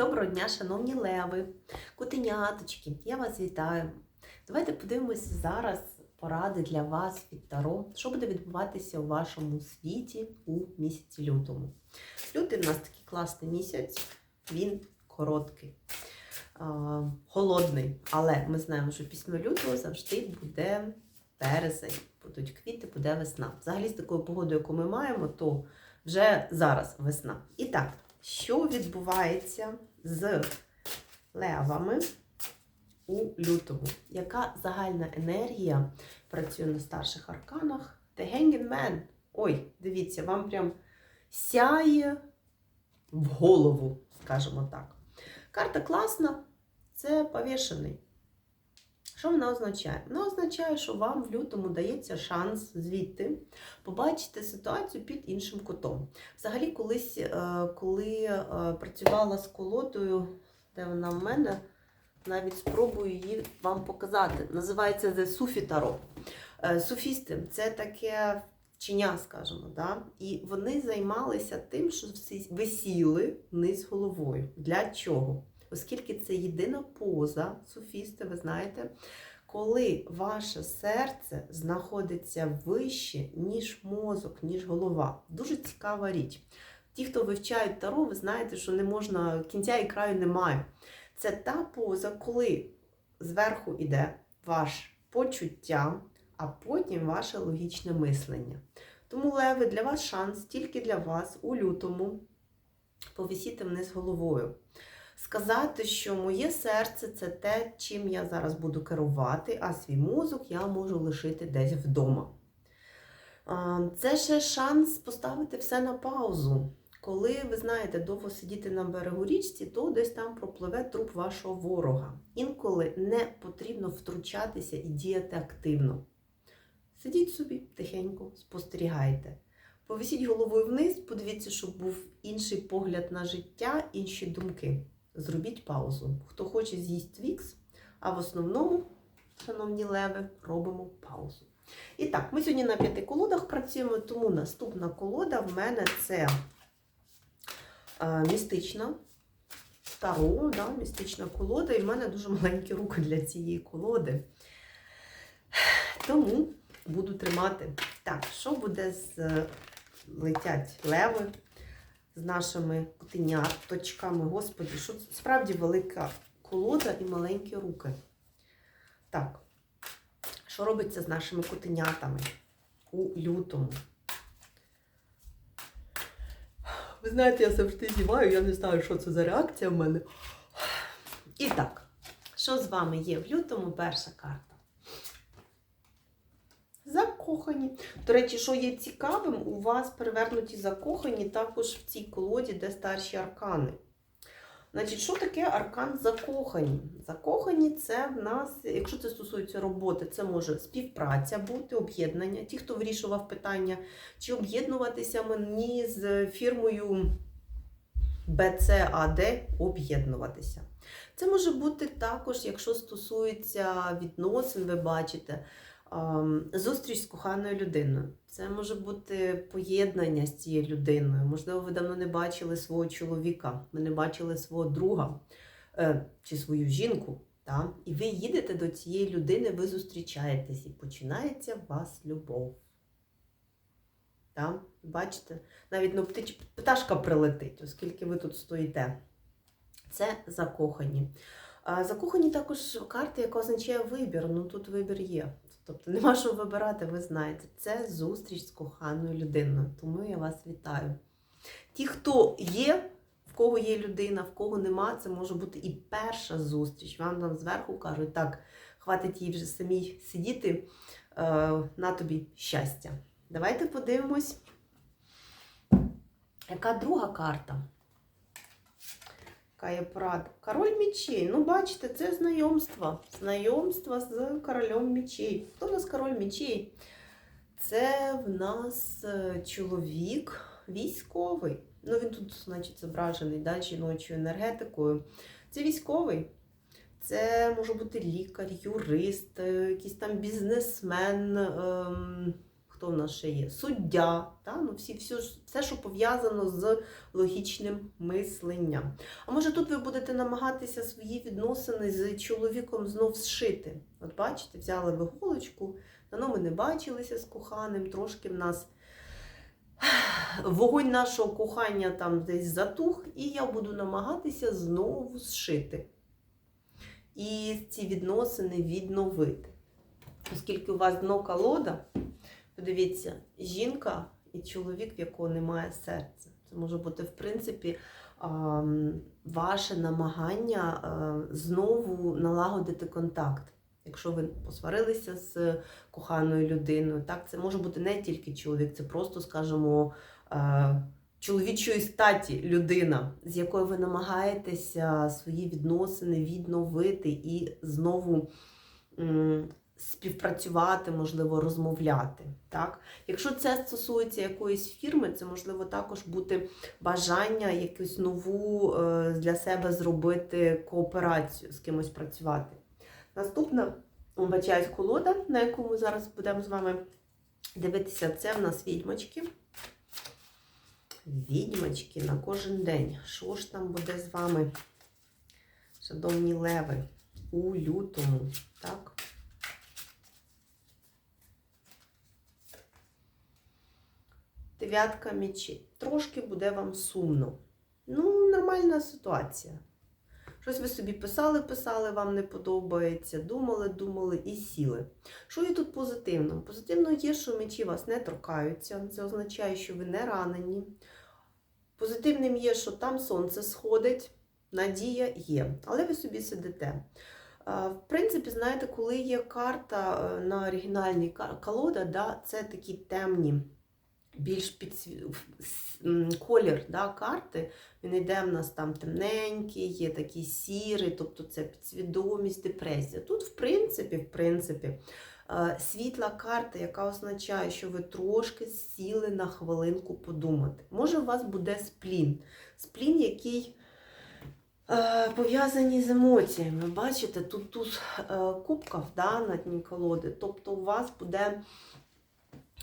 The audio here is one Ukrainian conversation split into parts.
Доброго дня, шановні леви, котеняточки, я вас вітаю. Давайте подивимося зараз поради для вас від Таро, що буде відбуватися у вашому світі у місяці лютому. Лютий в нас такий класний місяць, він короткий, холодний, але ми знаємо, що після лютого завжди буде березень, будуть квіти, буде весна. Взагалі, з такою погодою, яку ми маємо, то вже зараз весна. І так, що відбувається з левами у лютому? Яка загальна енергія працює на старших арканах? The Hanging Man. Ой, дивіться, вам прям сяє в голову, скажімо так. Карта класна, це повішений. Що вона означає? Вона означає, що вам в лютому дається шанс звідти побачити ситуацію під іншим кутом. Взагалі, колись, е, коли е, працювала з колодою, де вона в мене, навіть спробую її вам показати. Називається The Sufi Tarot. Е, Суфісти це таке вчення, скажімо, да? і вони займалися тим, що висіли вниз головою. Для чого? Оскільки це єдина поза, суфісти, ви знаєте, коли ваше серце знаходиться вище, ніж мозок, ніж голова. Дуже цікава річ. Ті, хто вивчають таро, ви знаєте, що не можна, кінця і краю немає. Це та поза, коли зверху йде ваше почуття, а потім ваше логічне мислення. Тому, Леви, для вас шанс тільки для вас у лютому повисіти вниз головою сказати, що моє серце це те, чим я зараз буду керувати, а свій мозок я можу лишити десь вдома. Це ще шанс поставити все на паузу. Коли ви знаєте, довго сидіти на берегу річці, то десь там пропливе труп вашого ворога. Інколи не потрібно втручатися і діяти активно. Сидіть собі тихенько, спостерігайте. Повісіть головою вниз, подивіться, щоб був інший погляд на життя, інші думки зробіть паузу. Хто хоче з'їсть вікс, а в основному, шановні леви, робимо паузу. І так, ми сьогодні на п'яти колодах працюємо, тому наступна колода в мене це е, містична таро, да, містична колода, і в мене дуже маленькі руки для цієї колоди. Тому буду тримати. Так, що буде з летять леви? З нашими котеняточками. Господи, що справді велика колода і маленькі руки. Так, що робиться з нашими котенятами у лютому? Ви знаєте, я завжди зіваю, я не знаю, що це за реакція в мене. І так, що з вами є в лютому перша карта? Закохані. До речі, що є цікавим, у вас перевернуті закохані також в цій колоді, де старші аркани. Значить, що таке аркан закохані? Закохані це в нас, якщо це стосується роботи, це може співпраця бути, об'єднання. Ті, хто вирішував питання, чи об'єднуватися мені з фірмою BCAD, об'єднуватися. Це може бути також, якщо стосується відносин, ви бачите. Зустріч з коханою людиною. Це може бути поєднання з цією людиною. Можливо, ви давно не бачили свого чоловіка, ви не бачили свого друга е, чи свою жінку. Та? І ви їдете до цієї людини, ви зустрічаєтесь і починається в вас любов. Та? Бачите? Навіть ну, пташка прилетить, оскільки ви тут стоїте. Це закохані. Закохані також карта, яка означає вибір. Ну тут вибір є. Тобто нема що вибирати, ви знаєте. Це зустріч з коханою людиною. Тому я вас вітаю. Ті, хто є, в кого є людина, в кого нема, це може бути і перша зустріч. Вам там зверху кажуть, так, хватить їй вже самій сидіти е, на тобі щастя. Давайте подивимось, яка друга карта. Яка є порада? Король мечей. Ну, бачите, це знайомство. Знайомство з королем мечей. Хто у нас король мечей? Це в нас е, чоловік військовий. Ну, він тут, значить, зображений да, жіночою енергетикою. Це військовий. Це може бути лікар, юрист, е, якийсь там бізнесмен. Ем, хто в нас ще є? Суддя, та? ну, всі, все, все, що пов'язано з логічним мисленням. А може тут ви будете намагатися свої відносини з чоловіком знов зшити? От бачите, взяли ви голочку, давно ми не бачилися з коханим, трошки в нас вогонь нашого кохання там десь затух, і я буду намагатися знову зшити. І ці відносини відновити. Оскільки у вас дно колода, подивіться, жінка і чоловік, в якого немає серця. Це може бути, в принципі, ваше намагання знову налагодити контакт. Якщо ви посварилися з коханою людиною, так, це може бути не тільки чоловік, це просто, скажімо, чоловічої статі людина, з якою ви намагаєтеся свої відносини відновити і знову співпрацювати, можливо, розмовляти. Так? Якщо це стосується якоїсь фірми, це можливо також бути бажання якусь нову е, для себе зробити кооперацію, з кимось працювати. Наступна, вибачаюсь, колода, на яку ми зараз будемо з вами дивитися, це в нас відьмочки. Відьмочки на кожен день. Що ж там буде з вами, шановні леви, у лютому, так? Дев'ятка мечей. Трошки буде вам сумно. Ну, нормальна ситуація. Щось ви собі писали, писали, вам не подобається, думали, думали і сіли. Що є тут позитивно? Позитивно є, що мечі вас не торкаються. Це означає, що ви не ранені. Позитивним є, що там сонце сходить, надія є, але ви собі сидите. В принципі, знаєте, коли є карта е, на оригінальній колода, да, це такі темні, більш м, колір да, карти, він йде в нас там темненький, є такий сірий, тобто це підсвідомість, депресія. Тут, в принципі, в принципі, е, світла карта, яка означає, що ви трошки сіли на хвилинку подумати. Може, у вас буде сплін. Сплін, який е, пов'язаний з емоціями. Бачите, тут туз е, кубків да, на дні колоди. Тобто у вас буде.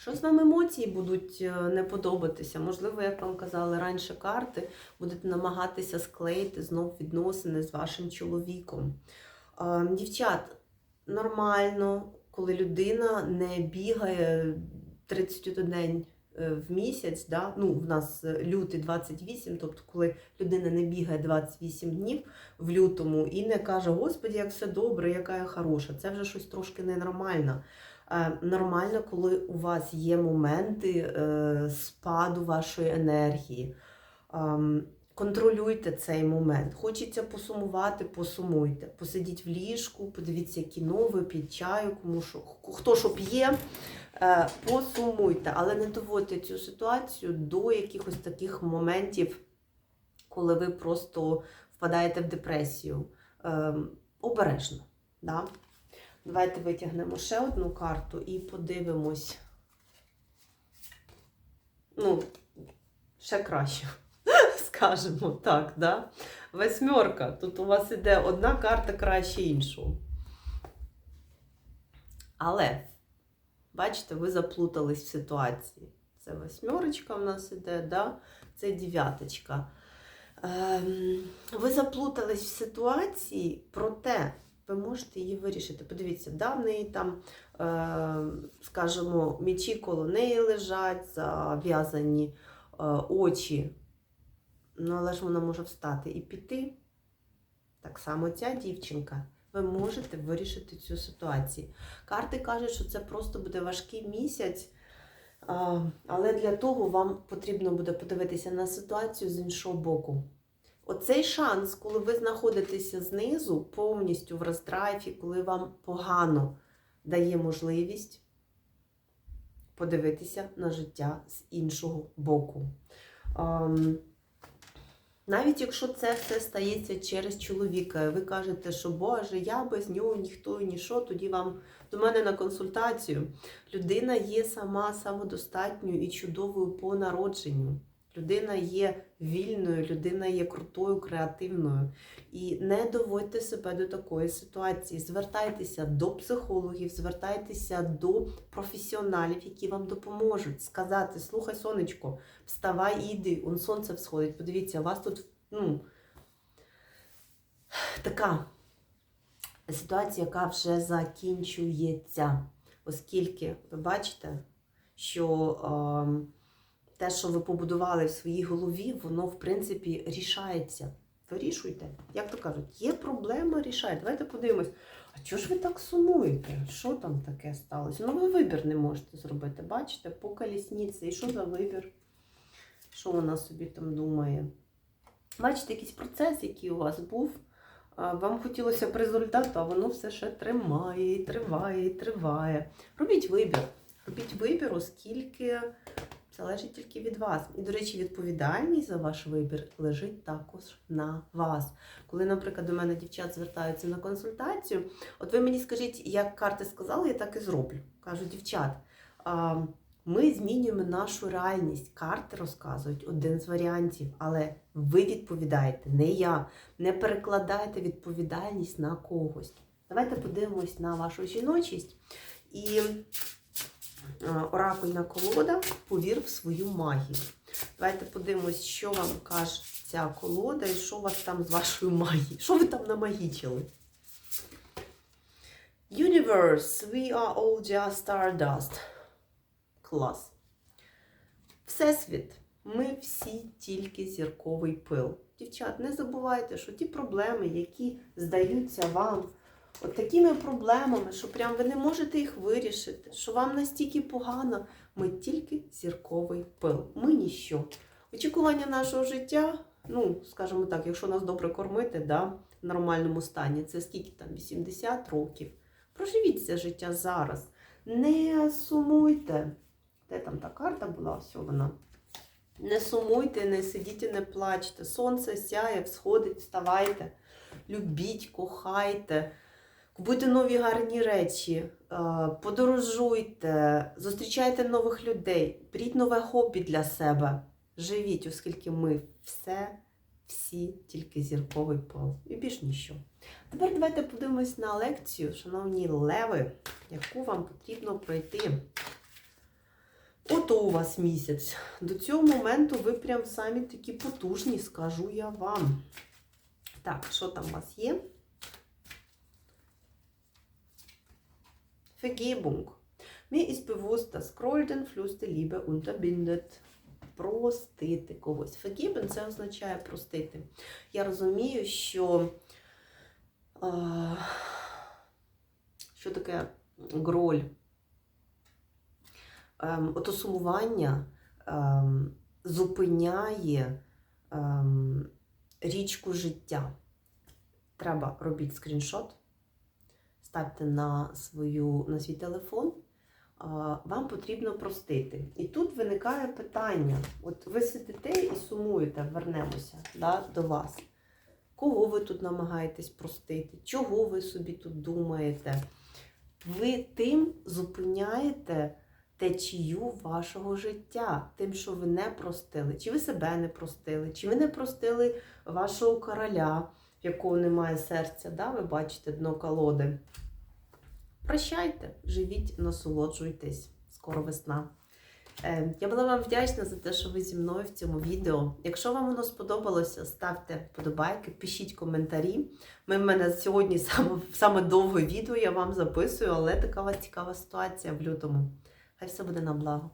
Щось вам емоції будуть е, не подобатися. Можливо, як вам казали раніше карти, будете намагатися склеїти знов відносини з вашим чоловіком. Е, Дівчат, нормально, коли людина не бігає 31 день е, в місяць, да? ну, в нас лютий 28, тобто коли людина не бігає 28 днів в лютому і не каже, Господи, як все добре, яка я хороша. Це вже щось трошки ненормально. Е, Нормально, коли у вас є моменти е, спаду вашої енергії. Ем, Контролюйте цей момент. Хочеться посумувати, посумуйте. Посидіть в ліжку, подивіться кіно, вип'ять чаю, кому що, хто що п'є, е, посумуйте, але не доводьте цю ситуацію до якихось таких моментів, коли ви просто впадаєте в депресію. Ем, Обережно. Да? Давайте витягнемо ще одну карту і подивимось. Ну, ще краще, скажемо так, да? Восьмерка. Тут у вас іде одна карта краще іншого. Але, бачите, ви заплутались в ситуації. Це восьмерочка в нас іде, да? це дев'яточка. Ем, ви заплутались в ситуації, проте ви можете її вирішити. Подивіться, да, в неї там, е, скажімо, мічі коло неї лежать, зав'язані е, очі. Ну, але ж вона може встати і піти. Так само ця дівчинка. Ви можете вирішити цю ситуацію. Карти кажуть, що це просто буде важкий місяць, але для того вам потрібно буде подивитися на ситуацію з іншого боку. Оцей шанс, коли ви знаходитеся знизу, повністю в роздрайві, коли вам погано дає можливість подивитися на життя з іншого боку. Ам, навіть якщо це все стається через чоловіка, ви кажете, що Боже, я без нього ніхто і ніщо, тоді вам до мене на консультацію. Людина є сама самодостатньою і чудовою по народженню. Людина є вільною, людина є крутою, креативною. І не доводьте себе до такої ситуації. Звертайтеся до психологів, звертайтеся до професіоналів, які вам допоможуть сказати: слухай, сонечко, вставай, і йди, он сонце всходить. Подивіться, у вас тут ну, така ситуація, яка вже закінчується. Оскільки ви бачите, що е, те, що ви побудували в своїй голові, воно, в принципі, рішається. Вирішуйте. Як то кажуть, є проблема, рішайте. Давайте подивимось. А чого ж ви так сумуєте? Що там таке сталося? Ну, ви вибір не можете зробити. Бачите, по колісниці. І що за вибір? Що вона собі там думає? Бачите, якийсь процес, який у вас був. Вам хотілося б результату, а воно все ще тримає, і триває, і триває. Робіть вибір. Робіть вибір, оскільки залежить тільки від вас. І, до речі, відповідальність за ваш вибір лежить також на вас. Коли, наприклад, до мене дівчат звертаються на консультацію, от ви мені скажіть, як карти сказали, я так і зроблю. Кажу, дівчат, ми змінюємо нашу реальність. Карти розказують один з варіантів, але ви відповідаєте, не я. Не перекладайте відповідальність на когось. Давайте подивимось на вашу жіночість. І оракульна колода повір в свою магію. Давайте подивимось, що вам каже ця колода і що у вас там з вашою магією. Що ви там намагічили? Universe, we are all just stardust. Клас. Всесвіт. Ми всі тільки зірковий пил. Дівчат, не забувайте, що ті проблеми, які здаються вам от такими проблемами, що прям ви не можете їх вирішити, що вам настільки погано, ми тільки зірковий пил. Ми ніщо. Очікування нашого життя, ну, скажімо так, якщо нас добре кормити, да, в нормальному стані, це скільки там, 80 років. Проживіть це життя зараз. Не сумуйте. Де там та карта була? Все вона. Не сумуйте, не сидіть і не плачте. Сонце сяє, всходить, вставайте. Любіть, кохайте, купуйте нові гарні речі, е, подорожуйте, зустрічайте нових людей, беріть нове хобі для себе. Живіть, оскільки ми все, всі тільки зірковий пол. І більш ніщо. Тепер давайте подивимось на лекцію, шановні леви, яку вам потрібно пройти. Ото у вас місяць. До цього моменту ви прям самі такі потужні, скажу я вам. Так, що там у вас є? Vergebung. Mir ist bewusst, dass Groll den Fluss der Liebe unterbindet. Простити когось. Vergeben – це означає простити. Я розумію, що а, що таке гроль? Ем, ото сумування ем, зупиняє ем, річку життя. Треба робити скріншот, ставте на, свою, на свій телефон. Вам потрібно простити. І тут виникає питання: от ви сидите і сумуєте, вернемося да, до вас. Кого ви тут намагаєтесь простити? Чого ви собі тут думаєте? Ви тим зупиняєте течію вашого життя, тим, що ви не простили. Чи ви себе не простили, чи ви не простили вашого короля, якого немає серця, да? ви бачите дно колоди. Прощайте, живіть, насолоджуйтесь. Скоро весна. Е, Я була вам вдячна за те, що ви зі мною в цьому відео. Якщо вам воно сподобалося, ставте вподобайки, пишіть коментарі. Ми в мене сьогодні саме, саме довге відео я вам записую, але така цікава ситуація в лютому. Хай все буде на благо.